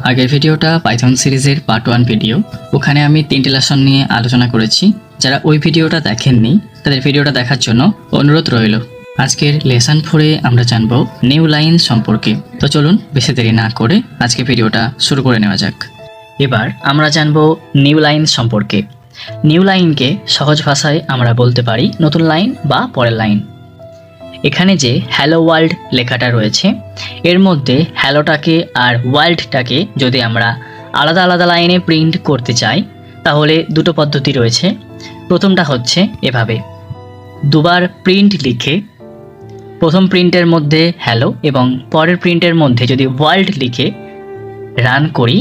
আগের ভিডিওটা পাইথন সিরিজের পার্ট ওয়ান ভিডিও ওখানে আমি তিনটি লেসন নিয়ে আলোচনা করেছি। যারা ওই ভিডিওটা দেখেননি, তাদের ভিডিওটা দেখার জন্য অনুরোধ রইল। আজকের লেসন ফোরে আমরা জানব নিউ লাইন সম্পর্কে। তো চলুন, বেশি দেরি না করে আজকে ভিডিওটা শুরু করে নেওয়া যাক। এবার আমরা জানব নিউ লাইন সম্পর্কে। নিউ লাইনকে সহজ ভাষায় আমরা বলতে পারি নতুন লাইন বা পরের লাইন এখানে যে হ্যালো ওয়ার্ল্ড লেখাটা রয়েছে, এর মধ্যে হ্যালোটাকে আর ওয়ার্ল্ডটাকে যদি আমরা আলাদা আলাদা লাইনে প্রিন্ট করতে চাই, তাহলে দুটো পদ্ধতি রয়েছে। প্রথমটা হচ্ছে এভাবে। দুবার প্রিন্ট লিখে প্রথম প্রিন্টের মধ্যে হ্যালো এবং পরের প্রিন্টের মধ্যে যদি ওয়ার্ল্ড লিখে রান করি,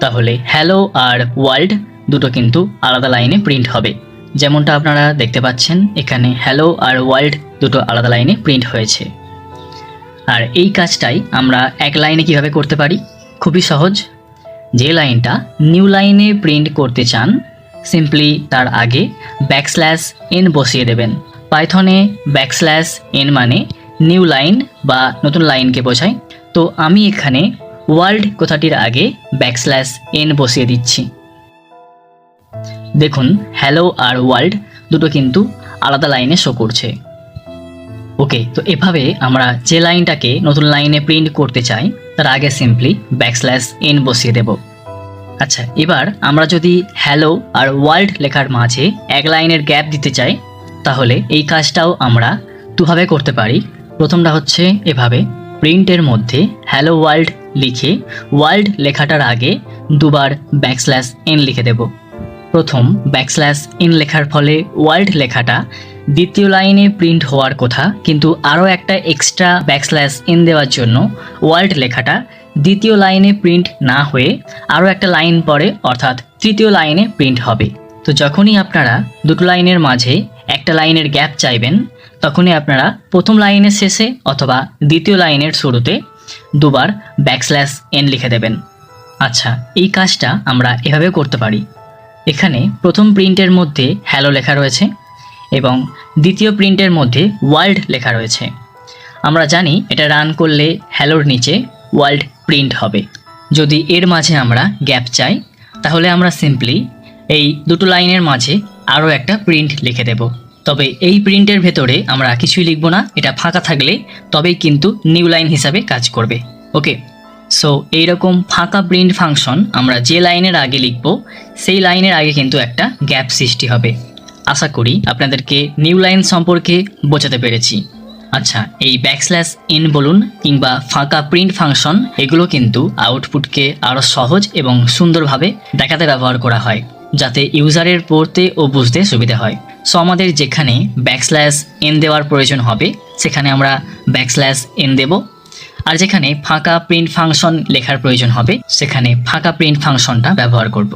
তাহলে হ্যালো আর ওয়ার্ল্ড দুটো কিন্তু আলাদা লাইনে প্রিন্ট হবে। যেমনটা আপনারা দেখতে পাচ্ছেন, এখানে হ্যালো আর ওয়ার্ল্ড দুটো আলাদা লাইনে প্রিন্ট হয়েছে। আর এই কাজটাই আমরা এক লাইনে কীভাবে করতে পারি? খুবই সহজ। যে লাইনটা নিউ লাইনে প্রিন্ট করতে চান সিম্পলি তার আগে ব্যাকস্ল্যাশ এন বসিয়ে দেবেন। পাইথনে ব্যাকস্ল্যাশ এন মানে নিউ লাইন বা নতুন লাইনকে বোঝায়। তো আমি এখানে ওয়ার্ল্ড কথাটির আগে ব্যাকস্ল্যাশ এন বসিয়ে দিচ্ছি। দেখুন হ্যালো আর ওয়ার্ল্ড দুটো কিন্তু আলাদা লাইনে শো করছে। ওকে তো এভাবে আমরা যে লাইনটাকে নতুন লাইনে প্রিন্ট করতে চাই, তার আগে সিম্পলি ব্যাকস্ল্যাশ এন বসিয়ে দেব। আচ্ছা এবার আমরা যদি হ্যালো আর ওয়ার্ল্ড লেখার মাঝে এক লাইনের গ্যাপ দিতে চাই, তাহলে এই কাজটাও আমরা দুভাবে করতে পারি। প্রথমটা হচ্ছে এভাবে প্রিন্টের মধ্যে হ্যালো ওয়ার্ল্ড লিখে ওয়ার্ল্ড লেখাটার আগে দুবার ব্যাকস্ল্যাশ এন লিখে দেব। প্রথম ব্যাকস্ল্যাশ ইন লেখার ফলে ওয়ার্ল্ড লেখাটা দ্বিতীয় লাইনে প্রিন্ট হওয়ার কথা, কিন্তু আরও একটা এক্সট্রা ব্যাকস্ল্যাশ ইন দেওয়ার জন্য ওয়ার্ল্ড লেখাটা দ্বিতীয় লাইনে প্রিন্ট না হয়ে আরও একটা লাইন পরে অর্থাৎ তৃতীয় লাইনে প্রিন্ট হবে। তো যখনই আপনারা দুটো লাইনের মাঝে একটা লাইনের গ্যাপ চাইবেন, তখনই আপনারা প্রথম লাইনের শেষে অথবা দ্বিতীয় লাইনের শুরুতে দুবার ব্যাকস্ল্যাশ এন লিখে দেবেন। আচ্ছা এই কাজটা আমরা এভাবে করতে পারি। এখানে প্রথম প্রিন্টের মধ্যে হ্যালো লেখা রয়েছে। এবং দ্বিতীয় প্রিন্টের মধ্যে ওয়ার্ল্ড লেখা রয়েছে। আমরা জানি এটা রান করলে হ্যালোর নিচে ওয়ার্ল্ড প্রিন্ট হবে। যদি এর মাঝে আমরা গ্যাপ চাই, তাহলে আমরা সিম্পলি এই দুটো লাইনের মাঝে আরও একটা প্রিন্ট লিখে দেব। তবে এই প্রিন্টের ভেতরে আমরা কিছুই লিখব না, এটা ফাঁকা থাকলে তবেই কিন্তু নিউ লাইন হিসাবে কাজ করবে। ওকে, সো এইরকম ফাঁকা প্রিন্ট ফাংশন আমরা যে লাইনের আগে লিখব, সেই লাইনের আগে কিন্তু একটা গ্যাপ সৃষ্টি হবে। আশা করি আপনাদেরকে নিউ লাইন সম্পর্কে বোঝাতে পেরেছি। আচ্ছা এই ব্যাকস্ল্যাশ ইন বলুন কিংবা ফাঁকা প্রিন্ট ফাংশন, এগুলো কিন্তু আউটপুটকে আরও সহজ এবং সুন্দরভাবে দেখাতে ব্যবহার করা হয়, যাতে ইউজারের পড়তে ও বুঝতে সুবিধা হয়। সো আমাদের যেখানে ব্যাকস্ল্যাশ এন দেওয়ার প্রয়োজন হবে, সেখানে আমরা ব্যাকস্ল্যাশ এন দেব। আর যেখানে ফাঁকা প্রিন্ট ফাংশন লেখার প্রয়োজন হবে, সেখানে ফাঁকা প্রিন্ট ফাংশনটা ব্যবহার করব।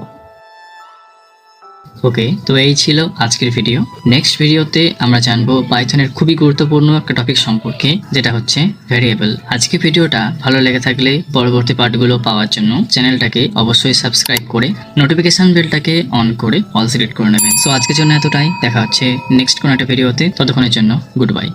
ওকে, তো এই ছিল আজকের ভিডিও নেক্সট ভিডিওতে আমরা জানব পাইথনের খুবই গুরুত্বপূর্ণ একটা টপিক সম্পর্কে, যেটা হচ্ছে ভ্যারিয়েবল আজকে ভিডিওটা ভালো লেগে থাকলে পরবর্তী পার্টগুলো পাওয়ার জন্য চ্যানেলটাকে অবশ্যই সাবস্ক্রাইব করে নোটিফিকেশন বেলটাকে অন করে অল সিলেক্ট করে নেবেন। সো আজকের জন্য এতটাই, দেখা হচ্ছে নেক্সট কোনো একটা ভিডিওতে ততক্ষণের জন্য গুড বাই